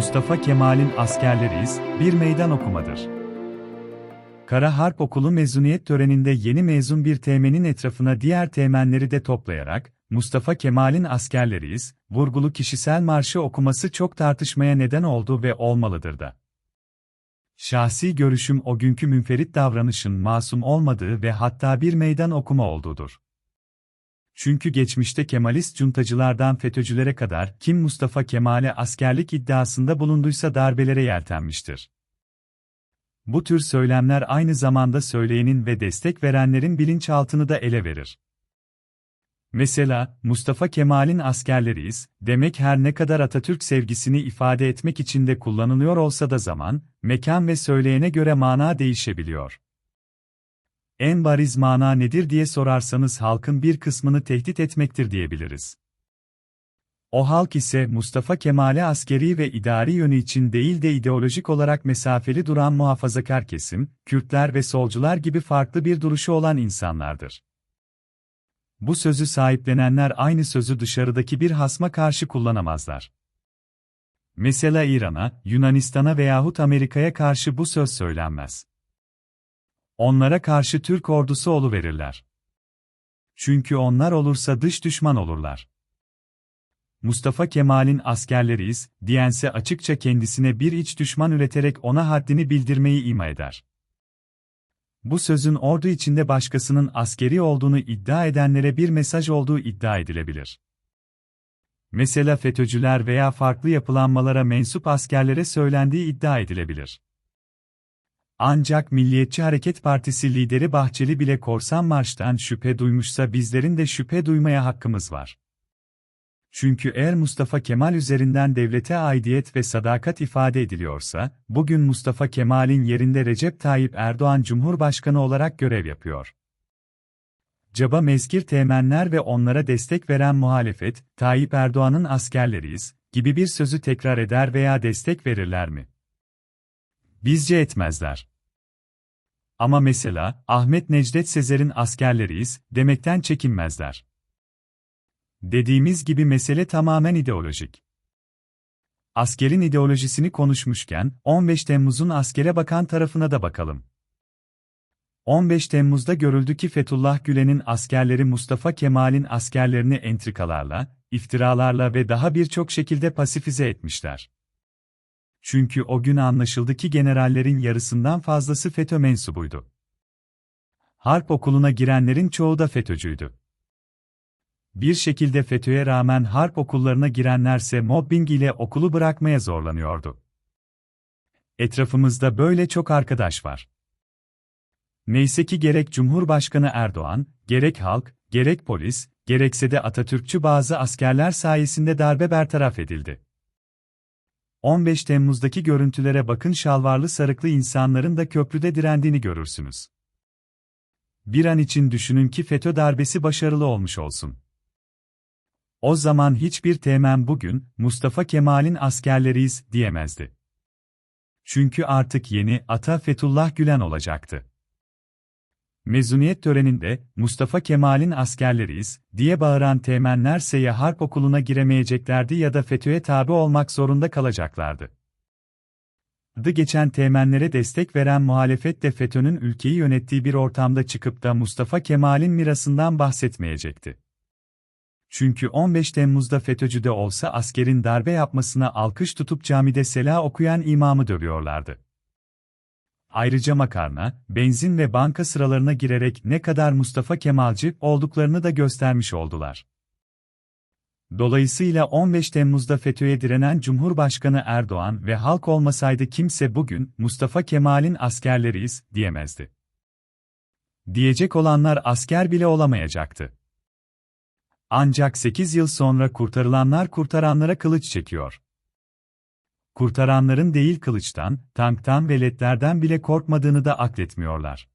Mustafa Kemal'in askerleriyiz, bir meydan okumadır. Kara Harp Okulu mezuniyet töreninde yeni mezun bir teğmenin etrafına diğer teğmenleri de toplayarak, Mustafa Kemal'in askerleriyiz, vurgulu kişisel marşı okuması çok tartışmaya neden oldu ve olmalıdır da. Şahsi görüşüm o günkü münferit davranışın masum olmadığı ve hatta bir meydan okuma olduğudur. Çünkü geçmişte Kemalist cuntacılardan FETÖ'cülere kadar kim Mustafa Kemal'e askerlik iddiasında bulunduysa darbelere yeltenmiştir. Bu tür söylemler aynı zamanda söyleyenin ve destek verenlerin bilinçaltını da ele verir. Mesela, Mustafa Kemal'in askerleriyiz, demek her ne kadar Atatürk sevgisini ifade etmek için de kullanılıyor olsa da zaman, mekan ve söyleyene göre mana değişebiliyor. En bariz mana nedir diye sorarsanız halkın bir kısmını tehdit etmektir diyebiliriz. O halk ise Mustafa Kemal'e askeri ve idari yönü için değil de ideolojik olarak mesafeli duran muhafazakar kesim, Kürtler ve solcular gibi farklı bir duruşu olan insanlardır. Bu sözü sahiplenenler aynı sözü dışarıdaki bir hasma karşı kullanamazlar. Mesela İran'a, Yunanistan'a veyahut Amerika'ya karşı bu söz söylenmez. Onlara karşı Türk ordusu oluverirler. Çünkü onlar olursa dış düşman olurlar. Mustafa Kemal'in askerleriyiz, diyense açıkça kendisine bir iç düşman üreterek ona haddini bildirmeyi ima eder. Bu sözün ordu içinde başkasının askeri olduğunu iddia edenlere bir mesaj olduğu iddia edilebilir. Mesela FETÖ'cüler veya farklı yapılanmalara mensup askerlere söylendiği iddia edilebilir. Ancak Milliyetçi Hareket Partisi lideri Bahçeli bile korsan marştan şüphe duymuşsa bizlerin de şüphe duymaya hakkımız var. Çünkü eğer Mustafa Kemal üzerinden devlete aidiyet ve sadakat ifade ediliyorsa, bugün Mustafa Kemal'in yerinde Recep Tayyip Erdoğan Cumhurbaşkanı olarak görev yapıyor. Caba mezkir teğmenler ve onlara destek veren muhalefet, Tayyip Erdoğan'ın askerleriyiz, gibi bir sözü tekrar eder veya destek verirler mi? Bizce etmezler. Ama mesela, Ahmet Necdet Sezer'in askerleriyiz, demekten çekinmezler. Dediğimiz gibi mesele tamamen ideolojik. Askerin ideolojisini konuşmuşken, 15 Temmuz'un askere bakan tarafına da bakalım. 15 Temmuz'da görüldü ki Fethullah Gülen'in askerleri Mustafa Kemal'in askerlerini entrikalarla, iftiralarla ve daha birçok şekilde pasifize etmişler. Çünkü o gün anlaşıldı ki generallerin yarısından fazlası FETÖ mensubuydu. Harp okuluna girenlerin çoğu da FETÖ'cüydü. Bir şekilde FETÖ'ye rağmen harp okullarına girenlerse mobbing ile okulu bırakmaya zorlanıyordu. Etrafımızda böyle çok arkadaş var. Neyse ki gerek Cumhurbaşkanı Erdoğan, gerek halk, gerek polis, gerekse de Atatürkçü bazı askerler sayesinde darbe bertaraf edildi. 15 Temmuz'daki görüntülere bakın şalvarlı sarıklı insanların da köprüde direndiğini görürsünüz. Bir an için düşünün ki FETÖ darbesi başarılı olmuş olsun. O zaman hiçbir teğmen bugün, Mustafa Kemal'in askerleriyiz, diyemezdi. Çünkü artık yeni ata Fethullah Gülen olacaktı. Mezuniyet töreninde, Mustafa Kemal'in askerleriyiz, diye bağıran teğmenlerse ya harp okuluna giremeyeceklerdi ya da FETÖ'ye tabi olmak zorunda kalacaklardı. Adı geçen teğmenlere destek veren muhalefet de FETÖ'nün ülkeyi yönettiği bir ortamda çıkıp da Mustafa Kemal'in mirasından bahsetmeyecekti. Çünkü 15 Temmuz'da FETÖ'cü de olsa askerin darbe yapmasına alkış tutup camide sela okuyan imamı dövüyorlardı. Ayrıca makarna, benzin ve banka sıralarına girerek ne kadar Mustafa Kemalci olduklarını da göstermiş oldular. Dolayısıyla 15 Temmuz'da FETÖ'ye direnen Cumhurbaşkanı Erdoğan ve halk olmasaydı kimse bugün Mustafa Kemal'in askerleriyiz diyemezdi. Diyecek olanlar asker bile olamayacaktı. Ancak 8 yıl sonra kurtarılanlar kurtaranlara kılıç çekiyor. Kurtaranların değil kılıçtan, tanktan ve ledlerden bile korkmadığını da akletmiyorlar.